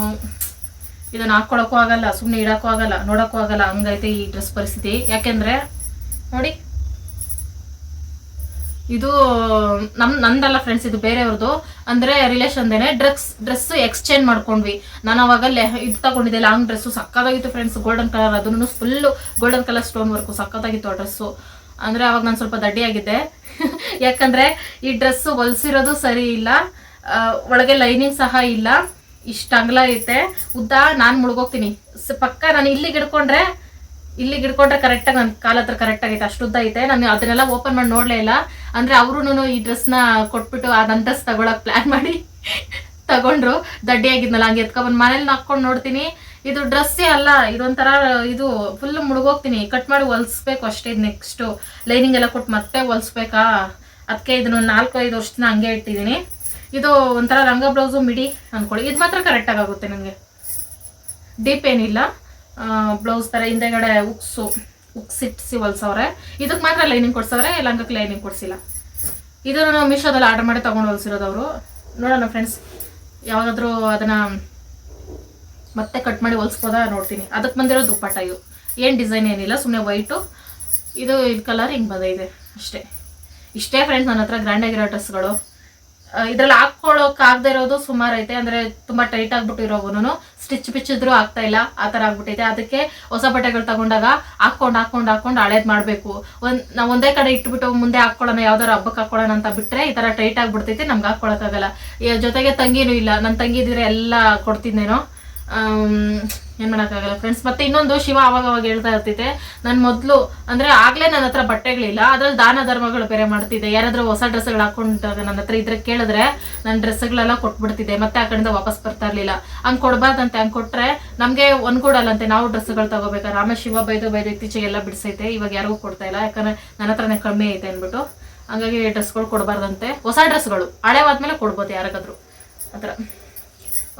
ಇದನ್ನ ಹಾಕ್ಕೊಳಕ್ಕೂ ಆಗಲ್ಲ ಸುಮ್ಮನೆ ಇಡಕ್ಕೂ ಆಗಲ್ಲ, ನೋಡಕ್ಕೂ ಆಗಲ್ಲ. ಹಂಗೈತೆ ಈ ಡ್ರೆಸ್ ಪರಿಸ್ಥಿತಿ. ಯಾಕೆಂದ್ರೆ ನೋಡಿ ಇದು ನಮ್ ನಂದಲ್ಲ ಫ್ರೆಂಡ್ಸ್ ಇದು ಬೇರೆಯವ್ರದ್ದು ಅಂದ್ರೆ ರಿಲೇಷನ್ದೇನೆ ಡ್ರೆಸ್ ಡ್ರೆಸ್ ಎಕ್ಸ್ಚೇಂಜ್ ಮಾಡ್ಕೊಂಡ್ವಿ. ನಾನು ಅವಾಗ ಇದು ತಗೊಂಡಿದ್ದೆ ಲಾಂಗ್ ಡ್ರೆಸ್ಸು ಸಕ್ಕತ್ತಾಗಿತ್ತು ಫ್ರೆಂಡ್ಸ್ ಗೋಲ್ಡನ್ ಕಲರ್ ಅದನ್ನು full golden colour stone work ಸಕ್ಕತ್ತಾಗಿತ್ತು ಆ ಡ್ರೆಸ್ಸು ಅಂದ್ರೆ ಅವಾಗ ನಾನು ಸ್ವಲ್ಪ ದಡ್ಡಿಯಾಗಿದ್ದೆ ಯಾಕಂದ್ರೆ ಈ ಡ್ರೆಸ್ ಹೊಲ್ಸಿರೋದು ಸರಿ ಇಲ್ಲ. ಒಳಗೆ ಲೈನಿಂಗ್ ಸಹ ಇಲ್ಲ. ಇಷ್ಟ ಅಂಗ್ಲ ಐತೆ. ಉದ್ದ, ನಾನು ಮುಳುಗೋಗ್ತೀನಿ. ಪಕ್ಕ ನಾನು ಇಲ್ಲಿಗೆ ಹಿಡ್ಕೊಂಡ್ರೆ ಇಲ್ಲಿಗೆ ಹಿಡ್ಕೊಂಡ್ರೆ ಕರೆಕ್ಟಾಗಿ ನನ್ನ ಕಾಲ ಹತ್ರ ಕರೆಕ್ಟ್ ಆಗೈತೆ. ಅಷ್ಟು ಉದ್ದ ಐತೆ. ನಾನು ಅದನ್ನೆಲ್ಲ ಓಪನ್ ಮಾಡಿ ನೋಡಲೇ ಇಲ್ಲ. ಅಂದ್ರೆ ಅವರು ಈ ಡ್ರೆಸ್ನ ಕೊಟ್ಬಿಟ್ಟು ಡ್ರೆಸ್ ತಗೊಳಕ್ ಪ್ಲಾನ್ ಮಾಡಿ ತಗೊಂಡ್ರು. ದಡ್ಡಿ ಆಗಿದ್ನಲ್ಲ, ಹಂಗೆ ಎತ್ಕೊಬಂದು ಮನೇಲಿ ಹಾಕೊಂಡು ನೋಡ್ತೀನಿ. ಇದು ಡ್ರೆಸ್ಸೇ ಅಲ್ಲ, ಇದೊಂಥರ ಇದು ಫುಲ್ ಮುಳುಗೋಗ್ತೀನಿ. ಕಟ್ ಮಾಡಿ ಹೊಲಿಸ್ಬೇಕು ಅಷ್ಟೇ ನೆಕ್ಸ್ಟು ಲೈನಿಂಗ್ ಎಲ್ಲ ಕೊಟ್ಟು ಮತ್ತೆ ಹೊಲಿಸ್ಬೇಕಾ? ಅದಕ್ಕೆ ಇದನ್ನ ನಾಲ್ಕು ಐದು ವರ್ಷದಿಂದ ಹಂಗೆ ಇಟ್ಟಿದ್ದೀನಿ. ಇದು ಒಂಥರ ರಂಗ ಬ್ಲೌಸು ಮಿಡಿ ಅಂದ್ಕೊಳ್ಳಿ ಇದು ಮಾತ್ರ ಕರೆಕ್ಟಾಗಿ ಆಗುತ್ತೆ ನನಗೆ ಡೀಪ್ ಏನಿಲ್ಲ. ಬ್ಲೌಸ್ ಥರ ಹಿಂದೆಗಡೆ ಉಕ್ಸು. ಉಕ್ಸ್ ಇಟ್ಟಿಸಿ ಹೊಲ್ಸವ್ರೆ ಇದಕ್ಕೆ ಮಾತ್ರ ಲೈನಿಂಗ್ ಕೊಡ್ಸವ್ರೆ, ಲಂಗಕ್ಕೆ ಲೈನಿಂಗ್ ಕೊಡ್ಸಿಲ್ಲ. ಇದನ್ನು ನಾವು ಮೀಶೋದಲ್ಲಿ ಆರ್ಡರ್ ಮಾಡಿ ತೊಗೊಂಡು ಹೊಲ್ಸಿರೋದವರು. ನೋಡೋಣ ಫ್ರೆಂಡ್ಸ್ ಯಾವಾಗಾದರೂ ಅದನ್ನು ಮತ್ತೆ ಕಟ್ ಮಾಡಿ ಹೊಲ್ಸ್ಬೋದಾ ನೋಡ್ತೀನಿ. ಅದಕ್ಕೆ ಬಂದಿರೋ ದುಪ್ಪಟ್ಟ ಇವು ಏನು ಡಿಸೈನ್ ಏನಿಲ್ಲ ಸುಮ್ಮನೆ ವೈಟು. ಇದು ಇದು ಕಲರ್ ಹಿಂಗೆ ಇದೆ ಅಷ್ಟೇ. ಇಷ್ಟೇ ಫ್ರೆಂಡ್ಸ್ ನನ್ನ ಹತ್ರ ಗ್ರ್ಯಾಂಡ್ ಆಗಿರೋ ಡ್ರೆಸ್ಗಳು. ಇದ್ರಲ್ಲಿ ಹಾಕೊಳ್ಳೋಕ್ ಆಗದೆ ಇರೋದು ಸುಮಾರು ಐತೆ, ಅಂದ್ರೆ ತುಂಬಾ ಟೈಟ್ ಆಗ್ಬಿಟ್ಟು ಇರೋವನು ಸ್ಟಿಚ್ ಬಿಚ್ಚಿದ್ರು ಆಗ್ತಾ ಇಲ್ಲ, ಆ ಥರ ಆಗ್ಬಿಟ್ಟೈತೆ. ಅದಕ್ಕೆ ಹೊಸ ಬಟ್ಟೆಗಳು ತಗೊಂಡಾಗ ಹಾಕೊಂಡ್ ಹಾಕೊಂಡ್ ಹಾಕೊಂಡು ಹಳೇದು ಮಾಡಬೇಕು. ಒಂದು, ನಾವು ಒಂದೇ ಕಡೆ ಇಟ್ಬಿಟ್ಟು ಮುಂದೆ ಹಾಕೊಳ್ಳೋಣ ಯಾವ್ದಾರು ಹಬ್ಬಕ್ಕೆ ಹಾಕೊಳ್ಳೋಣ ಅಂತ ಬಿಟ್ರೆ ಈ ತರ ಟೈಟ್ ಆಗ್ಬಿಡ್ತೈತೆ, ನಮ್ಗೆ ಹಾಕ್ಕೊಳಕ್ಕಾಗಲ್ಲ ಜೊತೆಗೆ ತಂಗಿನೂ ಇಲ್ಲ. ನನ್ನ ತಂಗಿದಿದ್ರೆ ಎಲ್ಲ ಕೊಡ್ತಿದ್ದೇನೋ ಏನ್ ಮಾಡೋಕ್ಕಾಗಲ್ಲ ಫ್ರೆಂಡ್ಸ್ ಮತ್ತೆ ಇನ್ನೊಂದು ಶಿವ ಅವಾಗ ಅವಾಗ ಹೇಳ್ತಾ ಇರ್ತೈತೆ ನಾನು ಮೊದಲು ಅಂದ್ರೆ ಆಗ್ಲೇ ನನ್ನ ಹತ್ರ ಬಟ್ಟೆಗಳಿಲ್ಲ, ಅದ್ರಲ್ಲಿ ದಾನ ಧರ್ಮಗಳು ಬೇರೆ ಮಾಡ್ತಿದ್ದೆ. ಯಾರಾದ್ರೂ ಹೊಸ ಡ್ರೆಸ್ಗಳು ಹಾಕೊಂಡಾಗ ನನ್ನ ಹತ್ರ ಇದ್ರೆ ಕೇಳಿದ್ರೆ ನನ್ನ ಡ್ರೆಸ್ಗಳೆಲ್ಲ ಕೊಟ್ಬಿಡ್ತಿದ್ದೆ, ಮತ್ತೆ ಆ ಕಡೆಯಿಂದ ವಾಪಸ್ ಬರ್ತಾ ಇರ್ಲಿಲ್ಲ. ಹಂಗ್ ಕೊಡ್ಬಾರ್ದಂತೆ, ಹಂಗ್ ಕೊಟ್ರೆ ನಮ್ಗೆ ಒಂದ್ಗೂಡಲ್ಲಂತೆ ನಾವು ಡ್ರೆಸ್ಗಳು ತಗೋಬೇಕಾ ರಾಮ ಶಿವ ಬೈದು ಬೈದು ಇತ್ತೀಚೆಗೆಲ್ಲ ಬಿಡಿಸೈತೆ, ಇವಾಗ ಯಾರಿಗೂ ಕೊಡ್ತಾ ಇಲ್ಲ. ಯಾಕಂದ್ರೆ ನನ್ನ ಹತ್ರನೇ ಕಮ್ಮಿ ಐತೆ ಅನ್ಬಿಟ್ಟು ಹಂಗಾಗಿ ಡ್ರೆಸ್ಗಳು ಕೊಡಬಾರ್ದಂತೆ. ಹೊಸ ಡ್ರೆಸ್ಗಳು ಹಳೆವಾದ್ಮೇಲೆ ಕೊಡ್ಬೋದು ಯಾರಿಗಾದ್ರು. ಆ ಥರ.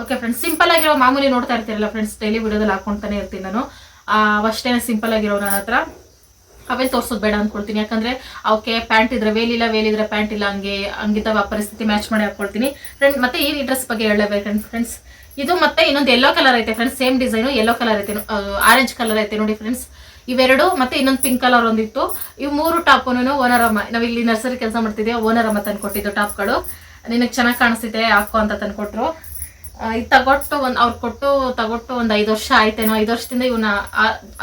ಓಕೆ ಫ್ರೆಂಡ್ಸ್ ಸಿಂಪಲ್ ಆಗಿರೋ ಮಾಮೂಲಿ ನೋಡ್ತಾ ಇರ್ತೀರಲ್ಲ ಫ್ರೆಂಡ್ಸ್ ಡೈಲಿ ವಿಡಿಯೋದಲ್ಲಿ ಹಾಕೊಂತಾನೆ ಇರ್ತೀನಿ ನಾನು. ಅವಷ್ಟೇ ಸಿಂಪಲ್ ಆಗಿರೋ ನನ್ನ ಹತ್ರ. ಅವೇ ತೋರ್ಸೋದು ಬೇಡ ಅಂದ್ಕೊಳ್ತೀನಿ ಯಾಕಂದ್ರೆ ಅವಕ್ಕೆ ಪ್ಯಾಂಟ್ ಇದ್ರೆ ವೇಲಿಲ್ಲ ವೇಲಿದ್ರೆ ಪ್ಯಾಂಟ್ ಇಲ್ಲ ಹಂಗೆ ಹಂಗಿದ್ದಾವ ಪರಿಸ್ಥಿತಿ ಮ್ಯಾಚ್ ಮಾಡಿ ಹಾಕೊಳ್ತೀನಿ. ಫ್ರೆಂಡ್ ಮತ್ತೆ ಈ ಡ್ರೆಸ್ ಬಗ್ಗೆ ಹೇಳಬೇಕು ಫ್ರೆಂಡ್ಸ್ ಇದು ಮತ್ತೆ ಇನ್ನೊಂದು ಎಲ್ಲೋ ಕಲರ್ ಐತೆ friends same design yellow colour ಐತೆ ಆರೆಂಜ್ ಕಲರ್ ಐತೆ ನೋಡಿ ಫ್ರೆಂಡ್ಸ್ ಇವೆರಡು ಮತ್ತೆ ಇನ್ನೊಂದು ಪಿಂಕ್ ಕಲರ್ ಒಂದಿತ್ತು. ಇವು ಮೂರು ಟಾಪುನು ಓನರಮ್ಮ. ನಾವಿಲ್ಲಿ ನರ್ಸರಿ ಕೆಲಸ ಮಾಡ್ತಿದ್ದೀವಿ ಓನರಮ್ಮ ತಂದ್ಕೊಟ್ಟಿದ್ದು ಟಾಪ್ಗಳು ನಿನಗೆ ಚೆನ್ನಾಗಿ ಕಾಣಿಸ್ತಿದೆ ಹಾಕೋ ಅಂತ ತಂದ್ಕೊಟ್ರು. ಆ, ಇದು ತಗೊಟ್ಟು ಒಂದು ಅವ್ರು ಕೊಟ್ಟು ತಗೊಟ್ಟು ಒಂದು ಐದು ವರ್ಷ ಆಯ್ತೇನೋ, ಐದು ವರ್ಷದಿಂದ ಇವನ್ನ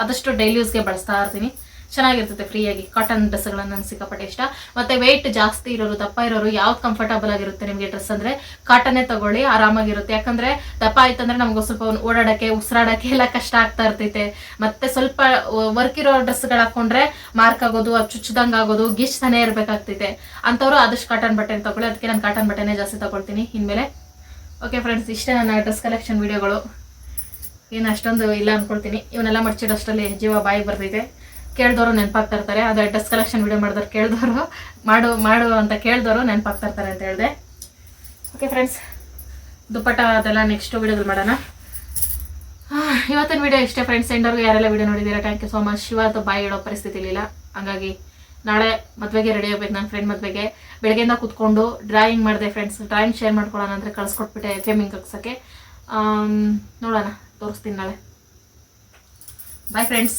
ಆದಷ್ಟು ಡೈಲಿ ಯೂಸ್ಗೆ ಬಳಸ್ತಾ ಇರ್ತೀನಿ. ಚೆನ್ನಾಗಿರ್ತದೆ ಫ್ರೀಯಾಗಿ. ಕಾಟನ್ ಡ್ರೆಸ್ಗಳನ್ನ ನಂಗೆ ಸಿಕ್ಕಾಪಟ್ಟೆ ಇಷ್ಟ. ಮತ್ತೆ ವೆಯ್ಟ್ ಜಾಸ್ತಿ ಇರೋರು, ದಪ್ಪ ಇರೋರು ಯಾವ್ದು ಕಂಫರ್ಟಬಲ್ ಆಗಿರುತ್ತೆ ನಿಮಗೆ ಡ್ರೆಸ್ ಅಂದ್ರೆ ಕಾಟನ್ನೇ ತಗೊಳ್ಳಿ, ಆರಾಮಾಗಿರುತ್ತೆ. ಯಾಕಂದ್ರೆ ದಪ್ಪ ಆಯ್ತಂದ್ರೆ ನಮ್ಗೆ ಸ್ವಲ್ಪ ಓಡಾಡಕ್ಕೆ, ಉಸಿರಾಡೋಕ್ಕೆ ಎಲ್ಲ ಕಷ್ಟ ಆಗ್ತಾ ಇರ್ತೈತೆ. ಮತ್ತೆ ಸ್ವಲ್ಪ ವರ್ಕ್ ಇರೋ ಡ್ರೆಸ್ಗಳು ಹಾಕೊಂಡ್ರೆ ಮಾರ್ಕ್ ಆಗೋದು, ಅದು ಚುಚ್ಚದಂಗ್ ಆಗೋದು, ಗಿಚ್ತಾನೆ ಇರಬೇಕಾಗ್ತೈತೆ. ಅಂಥವ್ರು ಆದಷ್ಟು ಕಾಟನ್ ಬಟ್ಟೆ ತಗೊಳ್ಳಿ. ಅದಕ್ಕೆ ನಾನು ಕಾಟನ್ ಬಟ್ಟೆನೇ ಜಾಸ್ತಿ ತಗೊಳ್ತೀನಿ. ಇನ್ಮೇಲೆ ಓಕೆ ಫ್ರೆಂಡ್ಸ್ ಇಷ್ಟೇ ನನ್ನ ಡ್ರೆಸ್ ಕಲೆಕ್ಷನ್ ವೀಡಿಯೋಗಳು ಏನು ಅಷ್ಟೊಂದು ಇಲ್ಲ ಅಂದ್ಕೊಳ್ತೀನಿ ಇವನ್ನೆಲ್ಲ ಮಡ್ಚಿಡೋಷ್ಟರಲ್ಲಿ ಜೀವ ಬಾಯಿ ಬರ್ತೈತೆ ಕೇಳಿದವರು ನೆನಪಾಗ್ತಾ ಇರ್ತಾರೆ. ಅದು ಡ್ರೆಸ್ ಕಲೆಕ್ಷನ್ ವೀಡಿಯೋ ಮಾಡಿದವ್ರು ಕೇಳಿದವರು ಮಾಡು ಮಾಡು ಅಂತ ಕೇಳಿದವರು ನೆನಪಾಗ್ತಾ ಇರ್ತಾರೆ ಅಂತ ಹೇಳಿದೆ. ಓಕೆ ಫ್ರೆಂಡ್ಸ್ ದುಪ್ಪಟ್ಟ ಅದೆಲ್ಲ ನೆಕ್ಸ್ಟ್ ವೀಡಿಯೋದು ಮಾಡೋಣ. ಇವತ್ತಿನ ವೀಡಿಯೋ ಇಷ್ಟೇ ಫ್ರೆಂಡ್ಸ್ ಎಂಡರ್ಗೂ ಯಾರೆಲ್ಲ ವೀಡಿಯೋ ನೋಡಿದ್ದೀರಾ? ಥ್ಯಾಂಕ್ ಯು ಸೋ ಮಚ್ ಶಿವತ್ತು ಬಾಯಿ ಹೇಳೋ ಪರಿಸ್ಥಿತಿ ಇರಲಿಲ್ಲ ಹಂಗಾಗಿ ನಾಳೆ ಮದುವೆಗೆ ರೆಡಿ ಆಗ್ಬೇಕು ನನ್ನ ಫ್ರೆಂಡ್ ಮದುವೆಗೆ. ಬೆಳಗ್ಗೆಯಿಂದ ಕೂತ್ಕೊಂಡು ಡ್ರಾಯಿಂಗ್ ಮಾಡಿದೆ ಫ್ರೆಂಡ್ಸ್ ಡ್ರಾಯಿಂಗ್ ಶೇರ್ ಮಾಡ್ಕೊಳ್ಳೋಣ ಅಂದರೆ ಕಳಿಸ್ಕೊಟ್ಬಿಟ್ಟೆ ಫೇಮಿಂಗ್ ಹಾಕ್ಸೋಕ್ಕೆ. ನೋಡೋಣ, ತೋರಿಸ್ತೀನಿ ನಾಳೆ. Bye friends